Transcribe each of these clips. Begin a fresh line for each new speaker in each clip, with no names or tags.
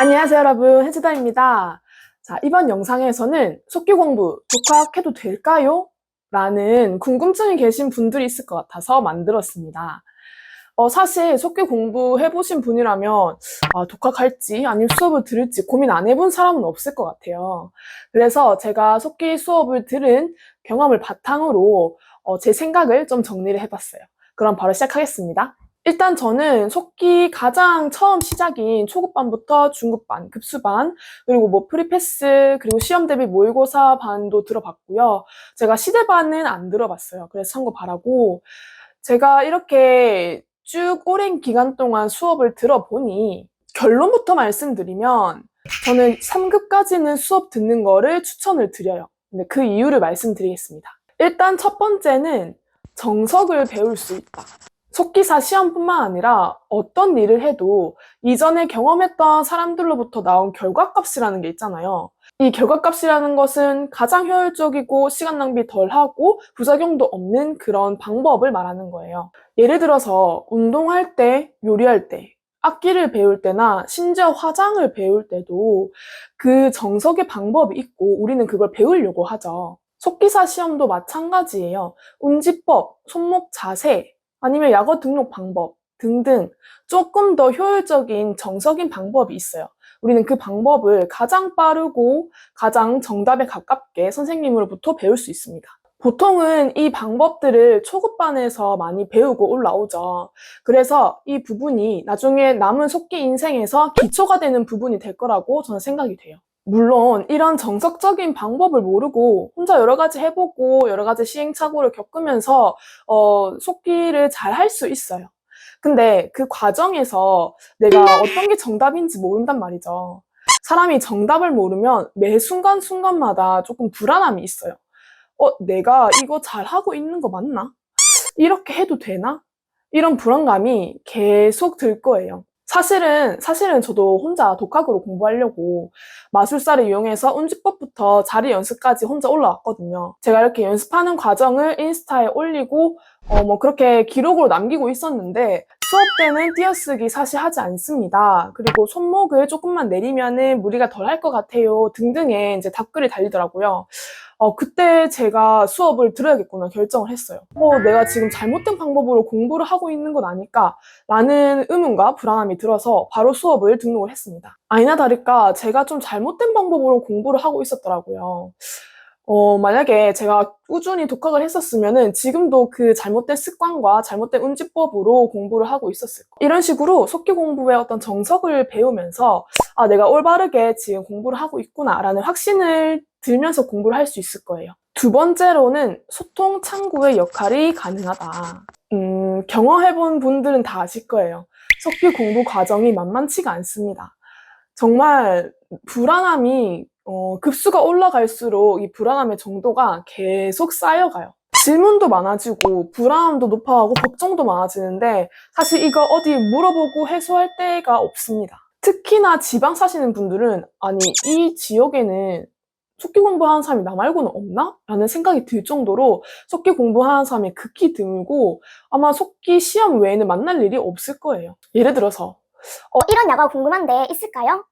안녕하세요 여러분 해주다입니다. 자 이번 영상에서는 속기 공부 독학해도 될까요? 라는 궁금증이 계신 분들이 있을 것 같아서 만들었습니다. 어, 사실 속기 공부 해보신 분이라면 아, 독학할지 아니면 수업을 들을지 고민 안 해본 사람은 없을 것 같아요. 그래서 제가 속기 수업을 들은 경험을 바탕으로 어, 제 생각을 좀 정리를 해봤어요. 그럼 바로 시작하겠습니다. 일단 저는 속기 가장 처음 시작인 초급반부터 중급반, 급수반, 그리고 뭐 프리패스, 그리고 시험 대비 모의고사 반도 들어봤고요. 제가 시대반은 안 들어봤어요. 그래서 참고 바라고. 제가 이렇게 쭉 오랜 기간 동안 수업을 들어보니 결론부터 말씀드리면 저는 3급까지는 수업 듣는 거를 추천을 드려요. 근데 그 이유를 말씀드리겠습니다. 일단 첫 번째는 정석을 배울 수 있다. 속기사 시험뿐만 아니라 어떤 일을 해도 이전에 경험했던 사람들로부터 나온 결과값이라는 게 있잖아요. 이 결과값이라는 것은 가장 효율적이고 시간 낭비 덜 하고 부작용도 없는 그런 방법을 말하는 거예요. 예를 들어서 운동할 때, 요리할 때, 악기를 배울 때나 심지어 화장을 배울 때도 그 정석의 방법이 있고 우리는 그걸 배우려고 하죠. 속기사 시험도 마찬가지예요. 운지법, 손목 자세, 아니면 약어 등록 방법 등등 조금 더 효율적인 정석인 방법이 있어요. 우리는 그 방법을 가장 빠르고 가장 정답에 가깝게 선생님으로부터 배울 수 있습니다. 보통은 이 방법들을 초급반에서 많이 배우고 올라오죠. 그래서 이 부분이 나중에 남은 속기 인생에서 기초가 되는 부분이 될 거라고 저는 생각이 돼요. 물론 이런 정석적인 방법을 모르고 혼자 여러 가지 해보고 여러 가지 시행착오를 겪으면서 어, 속기를 잘 할 수 있어요. 근데 그 과정에서 내가 어떤 게 정답인지 모른단 말이죠. 사람이 정답을 모르면 매 순간순간마다 조금 불안함이 있어요. 어, 내가 이거 잘 하고 있는 거 맞나? 이렇게 해도 되나? 이런 불안감이 계속 들 거예요. 사실은, 사실은 저도 혼자 독학으로 공부하려고 마술사를 이용해서 운지법부터 자리 연습까지 혼자 올라왔거든요. 제가 이렇게 연습하는 과정을 인스타에 올리고, 어, 뭐 그렇게 기록으로 남기고 있었는데, 수업 때는 띄어쓰기 사실 하지 않습니다. 그리고 손목을 조금만 내리면은 무리가 덜 할 것 같아요. 등등의 이제 답글이 달리더라고요. 어, 그때 제가 수업을 들어야겠구나 결정을 했어요. 어, 내가 지금 잘못된 방법으로 공부를 하고 있는 건 아닐까? 라는 의문과 불안함이 들어서 바로 수업을 등록을 했습니다. 아니나 다를까 제가 좀 잘못된 방법으로 공부를 하고 있었더라고요. 어, 만약에 제가 꾸준히 독학을 했었으면은 지금도 그 잘못된 습관과 잘못된 운지법으로 공부를 하고 있었을 거예요. 이런 식으로 속기 공부의 어떤 정석을 배우면서 아, 내가 올바르게 지금 공부를 하고 있구나라는 확신을 들면서 공부를 할 수 있을 거예요. 두 번째로는 소통 창구의 역할이 가능하다. 음, 경험해본 분들은 다 아실 거예요. 속기 공부 과정이 만만치가 않습니다. 정말 불안함이 어, 급수가 올라갈수록 이 불안함의 정도가 계속 쌓여가요. 질문도 많아지고 불안함도 높아가고 걱정도 많아지는데 사실 이거 어디 물어보고 해소할 데가 없습니다. 특히나 지방 사시는 분들은 아니 이 지역에는 속기 공부하는 사람이 나 말고는 없나? 라는 생각이 들 정도로 속기 공부하는 사람이 극히 드물고 아마 속기 시험 외에는 만날 일이 없을 거예요. 예를 들어서
어, 이런 야가 궁금한데 있을까요?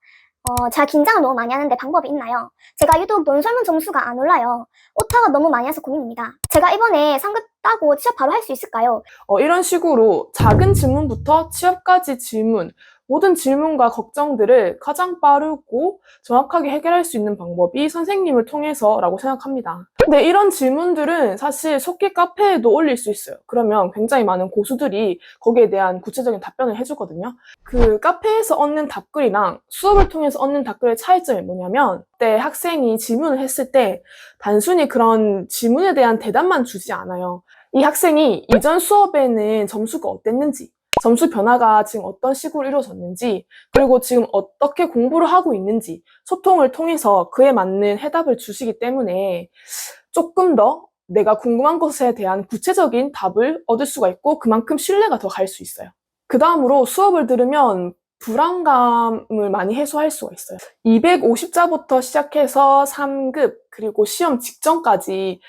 어, 제가 긴장을 너무 많이 하는데 방법이 있나요? 제가 유독 논설문 점수가 안 올라요. 오타가 너무 많이 해서 고민입니다. 제가 이번에 상급 따고 취업 바로 할 수 있을까요?
어, 이런 식으로 작은 질문부터 취업까지 질문, 모든 질문과 걱정들을 가장 빠르고 정확하게 해결할 수 있는 방법이 선생님을 통해서라고 생각합니다. 근데 이런 질문들은 사실 속기 카페에도 올릴 수 있어요. 그러면 굉장히 많은 고수들이 거기에 대한 구체적인 답변을 해주거든요. 그 카페에서 얻는 답글이랑 수업을 통해서 얻는 답글의 차이점이 뭐냐면 그때 학생이 질문을 했을 때 단순히 그런 질문에 대한 대답만 주지 않아요. 이 학생이 이전 수업에는 점수가 어땠는지, 점수 변화가 지금 어떤 식으로 이루어졌는지, 그리고 지금 어떻게 공부를 하고 있는지 소통을 통해서 그에 맞는 해답을 주시기 때문에 조금 더 내가 궁금한 것에 대한 구체적인 답을 얻을 수가 있고 그만큼 신뢰가 더 갈 수 있어요. 그 다음으로 수업을 들으면 불안감을 많이 해소할 수가 있어요. 250자부터 시작해서 3급, 그리고 시험 직전까지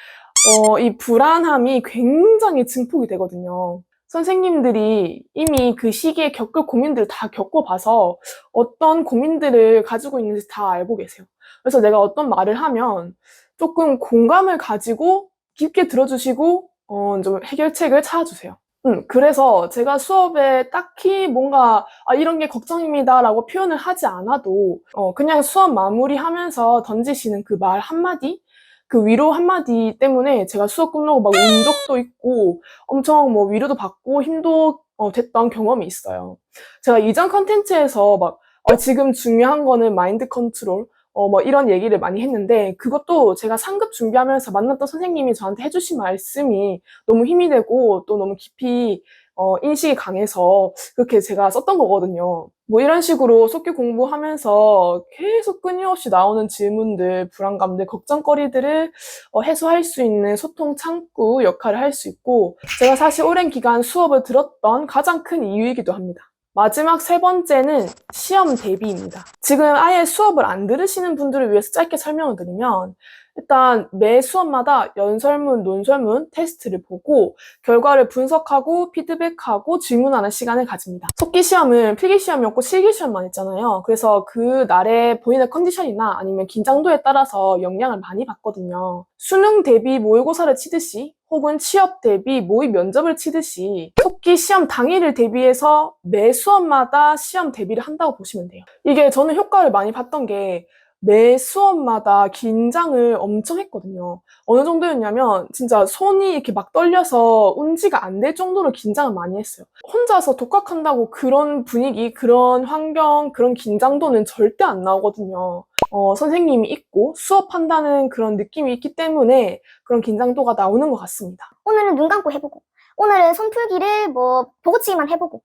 어, 이 불안함이 굉장히 증폭이 되거든요. 선생님들이 이미 그 시기에 겪을 고민들을 다 겪어봐서 어떤 고민들을 가지고 있는지 다 알고 계세요. 그래서 내가 어떤 말을 하면 조금 공감을 가지고 깊게 들어주시고 어, 좀 해결책을 찾아주세요. 음, 그래서 제가 수업에 딱히 뭔가 아, 이런 게 걱정입니다라고 표현을 하지 않아도 어, 그냥 수업 마무리하면서 던지시는 그 말 한마디 그 위로 한마디 때문에 제가 수업 끝나고 막 운 적도 있고 엄청 뭐 위로도 받고 힘도 어, 됐던 경험이 있어요. 제가 이전 컨텐츠에서 막 어, 지금 중요한 거는 마인드 컨트롤 어, 뭐 이런 얘기를 많이 했는데 그것도 제가 상급 준비하면서 만났던 선생님이 저한테 해주신 말씀이 너무 힘이 되고 또 너무 깊이 어, 인식이 강해서 그렇게 제가 썼던 거거든요. 뭐 이런 식으로 속기 공부하면서 계속 끊임없이 나오는 질문들, 불안감들, 걱정거리들을 어, 해소할 수 있는 소통 창구 역할을 할 수 있고 제가 사실 오랜 기간 수업을 들었던 가장 큰 이유이기도 합니다. 마지막 세 번째는 시험 대비입니다. 지금 아예 수업을 안 들으시는 분들을 위해서 짧게 설명을 드리면 일단 매 수업마다 연설문, 논설문 테스트를 보고 결과를 분석하고 피드백하고 질문하는 시간을 가집니다. 속기 시험은 필기 시험이 없고 실기 시험만 있잖아요. 그래서 그 날의 본인의 컨디션이나 아니면 긴장도에 따라서 영향을 많이 받거든요. 수능 대비 모의고사를 치듯이 혹은 취업 대비 모의 면접을 치듯이 속기 시험 당일을 대비해서 매 수업마다 시험 대비를 한다고 보시면 돼요. 이게 저는 효과를 많이 봤던 게 매 수업마다 긴장을 엄청 했거든요. 어느 정도였냐면 진짜 손이 이렇게 막 떨려서 운지가 안 될 정도로 긴장을 많이 했어요. 혼자서 독학한다고 그런 분위기, 그런 환경, 그런 긴장도는 절대 안 나오거든요. 어, 선생님이 있고 수업한다는 그런 느낌이 있기 때문에 그런 긴장도가 나오는 것 같습니다.
오늘은 눈 감고 해보고, 오늘은 손풀기를 뭐 보고치기만 해보고,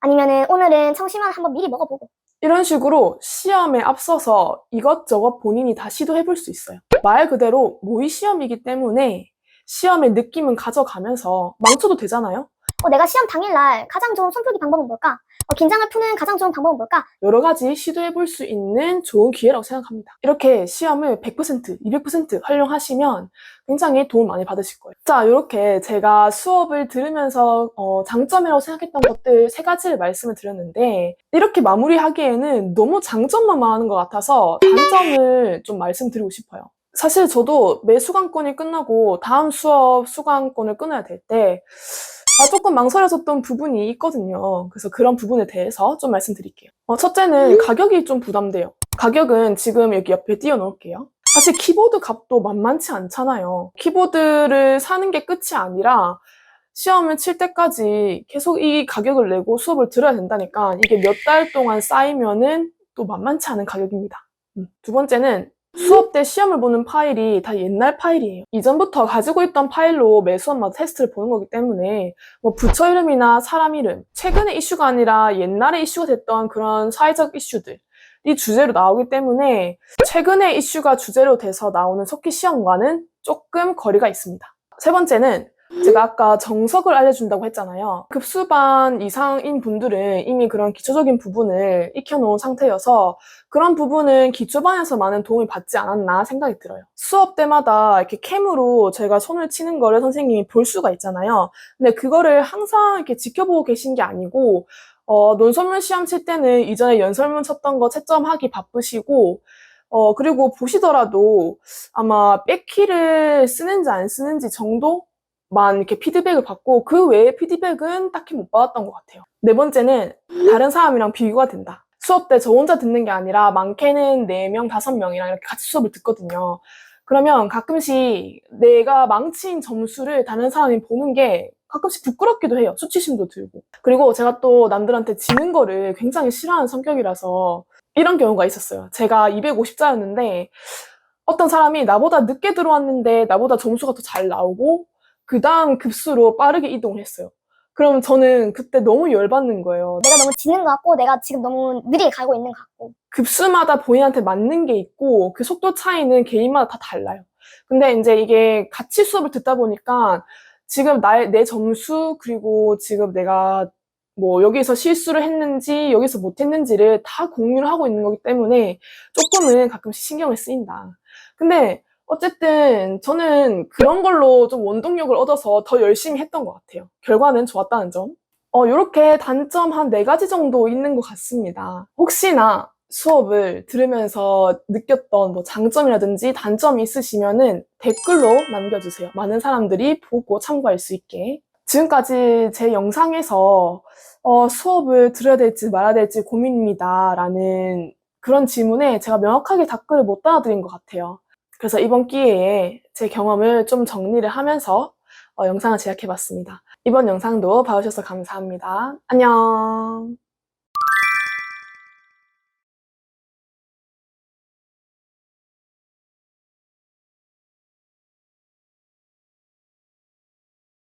아니면은 오늘은 청심환 한번 미리 먹어보고.
이런 식으로 시험에 앞서서 이것저것 본인이 다 시도해 볼 수 있어요. 말 그대로 모의 시험이기 때문에 시험의 느낌은 가져가면서 망쳐도 되잖아요?
어, 내가 시험 당일날 가장 좋은 손풀기 방법은 뭘까? 어, 긴장을 푸는 가장 좋은 방법은 뭘까?
여러 가지 시도해 볼 수 있는 좋은 기회라고 생각합니다. 이렇게 시험을 100%, 200% 활용하시면 굉장히 도움 많이 받으실 거예요. 자, 이렇게 제가 수업을 들으면서 어, 장점이라고 생각했던 것들 세 가지를 말씀을 드렸는데 이렇게 마무리하기에는 너무 장점만 말하는 것 같아서 단점을 좀 말씀드리고 싶어요. 사실 저도 매 수강권이 끝나고 다음 수업 수강권을 끊어야 될 때 아, 조금 망설여졌던 부분이 있거든요. 그래서 그런 부분에 대해서 좀 말씀드릴게요. 어, 첫째는 가격이 좀 부담돼요. 가격은 지금 여기 옆에 띄워 놓을게요. 사실 키보드 값도 만만치 않잖아요. 키보드를 사는 게 끝이 아니라 시험을 칠 때까지 계속 이 가격을 내고 수업을 들어야 된다니까 이게 몇 달 동안 쌓이면은 또 만만치 않은 가격입니다. 음, 두 번째는 수업 때 시험을 보는 파일이 다 옛날 파일이에요. 이전부터 가지고 있던 파일로 매 수업마다 테스트를 보는 거기 때문에 뭐 부처 이름이나 사람 이름, 최근의 이슈가 아니라 옛날에 이슈가 됐던 그런 사회적 이슈들 이 주제로 나오기 때문에 최근의 이슈가 주제로 돼서 나오는 속기 시험과는 조금 거리가 있습니다. 세 번째는 제가 아까 정석을 알려준다고 했잖아요. 급수반 이상인 분들은 이미 그런 기초적인 부분을 익혀놓은 상태여서 그런 부분은 기초반에서 많은 도움을 받지 않았나 생각이 들어요. 수업 때마다 이렇게 캠으로 제가 손을 치는 거를 선생님이 볼 수가 있잖아요. 근데 그거를 항상 이렇게 지켜보고 계신 게 아니고 어, 논설문 시험 칠 때는 이전에 연설문 쳤던 거 채점하기 바쁘시고 어, 그리고 보시더라도 아마 백키를 쓰는지 안 쓰는지 정도 만 이렇게 피드백을 받고 그 외에 피드백은 딱히 못 받았던 것 같아요. 네 번째는 다른 사람이랑 비교가 된다. 수업 때 저 혼자 듣는 게 아니라 많게는 4명, 5명이랑 이렇게 같이 수업을 듣거든요. 그러면 가끔씩 내가 망친 점수를 다른 사람이 보는 게 가끔씩 부끄럽기도 해요. 수치심도 들고. 그리고 제가 또 남들한테 지는 거를 굉장히 싫어하는 성격이라서 이런 경우가 있었어요. 제가 250자였는데 어떤 사람이 나보다 늦게 들어왔는데 나보다 점수가 더 잘 나오고 그 다음 급수로 빠르게 이동을 했어요. 그럼 저는 그때 너무 열받는 거예요.
내가 너무 지는 것 같고, 내가 지금 너무 느리게 가고 있는 것 같고.
급수마다 본인한테 맞는 게 있고 그 속도 차이는 개인마다 다 달라요. 근데 이제 이게 같이 수업을 듣다 보니까 지금 나의 내 점수 그리고 지금 내가 뭐 여기서 실수를 했는지 여기서 못했는지를 다 공유를 하고 있는 거기 때문에 조금은 가끔씩 신경을 쓰인다. 근데 어쨌든 저는 그런 걸로 좀 원동력을 얻어서 더 열심히 했던 것 같아요. 결과는 좋았다는 점. 어, 이렇게 단점 한 네 가지 정도 있는 것 같습니다. 혹시나 수업을 들으면서 느꼈던 뭐 장점이라든지 단점이 있으시면은 댓글로 남겨주세요. 많은 사람들이 보고 참고할 수 있게. 지금까지 제 영상에서 어, 수업을 들어야 될지 말아야 될지 고민입니다. 라는 그런 질문에 제가 명확하게 답글을 못 달아드린 것 같아요. 그래서 이번 기회에 제 경험을 좀 정리를 하면서 어, 영상을 제작해봤습니다. 이번 영상도 봐주셔서 감사합니다. 안녕.